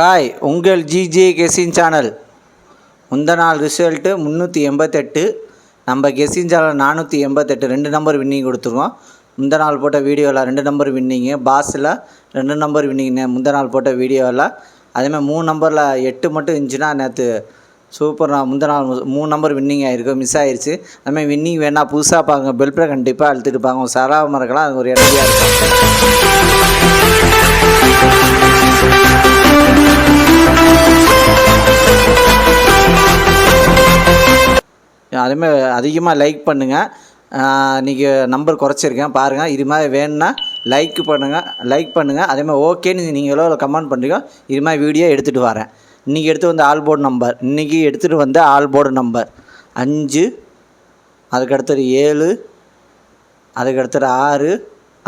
Hi உங்கள் GJ கெஸின் channel. முந்த நாள் ரிசல்ட்டு முந்நூற்றி எண்பத்தெட்டு. நம்ம கெஸின் சேனல் நானூற்றி எண்பத்தெட்டு. ரெண்டு நம்பர் வின்னிங் கொடுத்துருவோம். முந்த நாள் போட்ட வீடியோவில் ரெண்டு நம்பர் வின்னிங்கு பாஸில் ரெண்டு நம்பர் வின்னிங்னு முந்த நாள் போட்ட வீடியோவில் அதேமாதிரி மூணு நம்பரில் எட்டு மட்டும் இருந்துச்சுன்னா நேற்று சூப்பர் நான் முந்த நாள் மு- மூணு நம்பர் வின்னிங் ஆகிருக்கு மிஸ் ஆயிருச்சு. அதுமாதிரி வின்னிங் வேணால் புதுசாக பாருங்க. பெல்ப்ரை கண்டிப்பாக அழுத்திட்டு பாங்க சராமல் இருக்கலாம் அது ஒரு இடத்தையாக இருக்கும் அதேமாதிரி அதிகமாக லைக் பண்ணுங்கள் இன்றைக்கி நம்பர் குறைச்சிருக்கேன். பாருங்கள் இது மாதிரி வேணும்னா லைக் பண்ணுங்கள் லைக் பண்ணுங்கள் அதேமாதிரி ஓகேன்னு நீங்கள் எவ்வளோ கமெண்ட் பண்ணுறீங்க இது மாதிரி வீடியோ எடுத்துகிட்டு வரேன். இன்றைக்கி எடுத்து வந்த ஆல் போர்டு நம்பர் இன்றைக்கி எடுத்துகிட்டு வந்த ஆல் போர்டு நம்பர் அஞ்சு அதுக்கடுத்தது ஏழு அதுக்கடுத்தது ஆறு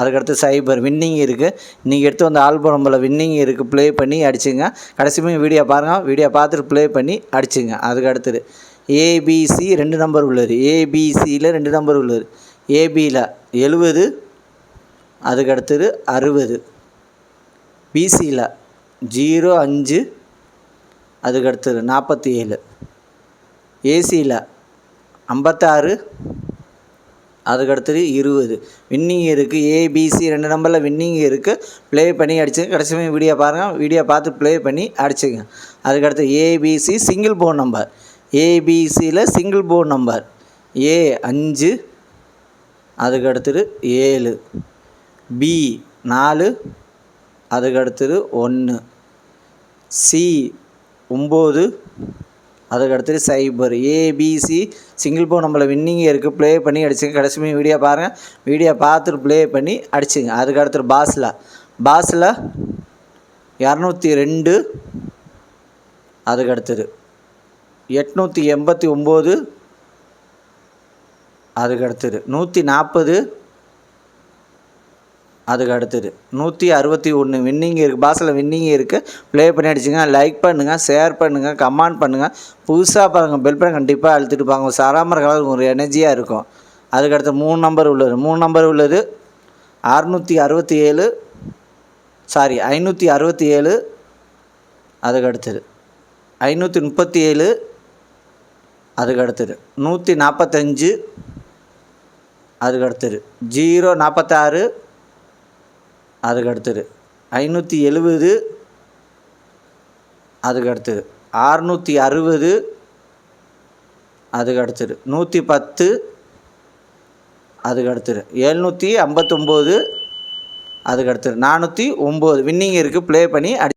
அதுக்கடுத்து சைபர் வின்னிங் இருக்குது நீங்கள் எடுத்து வந்த ஆல்பம் நம்பரில் வின்னிங் இருக்குது ப்ளே பண்ணி அடிச்சுங்க. கடைசி வீடியோ பாருங்கள் வீடியோ பார்த்துட்டு ப்ளே பண்ணி அடிச்சுங்க. அதுக்கு அடுத்தது ஏபிசி ரெண்டு நம்பர் உள்ளது. ஏபிசியில் ரெண்டு நம்பர் உள்ளது. ஏபியில் எழுபது அதுக்கடுத்தது அறுபது. பிசியில் ஜீரோ அஞ்சு அதுக்கடுத்தது நாற்பத்தி ஏழு ஏசியில் ஐம்பத்தாறு அதுக்கடுத்தது இருபது. வின்னிங் இருக்குது ஏபிசி ரெண்டு நம்பரில் வின்னிங் இருக்குது ப்ளே பண்ணி அடிச்சுங்க. கடைசி வீடியோ பாருங்கள் வீடியோ பார்த்து ப்ளே பண்ணி அடிச்சுங்க. அதுக்கடுத்து ஏபிசி சிங்கிள் ஃபோன் நம்பர் ஏபிசியில் சிங்கிள் போன் நம்பர் ஏ அஞ்சு. அதுக்கு அடுத்தது ஏழு. பி நாலு. அதுக்கு அடுத்தது ஒன்று. சி ஒம்பது. அதுக்கு அடுத்தது சைபர். ஏபிசி சிங்கிள் போன் நம்மளை வின்னிங் இருக்குது ப்ளே பண்ணி அடிச்சுங்க. கடைசி வீடியோ பாருங்கள் வீடியோ பார்த்துட்டு ப்ளே பண்ணி அடிச்சுங்க. அதுக்கு அடுத்தது பாஸில். பாஸில் இரநூத்தி ரெண்டு. அதுக்கு அடுத்தது எட்நூற்றி எண்பத்தி ஒம்பது. அதுக்கு அடுத்தது நூற்றி நாற்பது. அதுக்கு அடுத்தது நூற்றி அறுபத்தி ஒன்று. வின்னிங் இருக்குது பாஸில் வின்னிங் இருக்குது ப்ளே பண்ணி அடிச்சுங்க லைக் பண்ணுங்கள் ஷேர் பண்ணுங்கள் கமெண்ட் பண்ணுங்கள் புதுசாக பாருங்கள் பெல் பண்ண கண்டிப்பாக அழுத்திட்டு பாருங்க சராமர் கலர் ஒரு எனர்ஜியாக இருக்கும். அதுக்கடுத்து மூணு நம்பர் உள்ளது. மூணு நம்பர் உள்ளது. அறுநூற்றி அறுபத்தி ஏழு. சாரி ஐநூற்றி அறுபத்தி ஏழு. அதுக்கு அடுத்தது ஐநூற்றி முப்பத்தி ஏழு. அதுக்கு அடுத்தது நூற்றி நாற்பத்தஞ்சு அதுக்கு அடுத்தது ஜீரோ நாற்பத்தாறு அதுக்கு அடுத்தது ஐநூற்றி எழுபது அதுக்கு அடுத்தது ஆறுநூற்றி அறுபது அதுக்கு அடுத்தது நூற்றி பத்து அதுக்கு அடுத்தது எழுநூற்றி ஐம்பத்தொம்போது அதுக்கு அடுத்தது நானூற்றி ஒம்பது. வின்னிங் இருக்குது ப்ளே பண்ணி அடி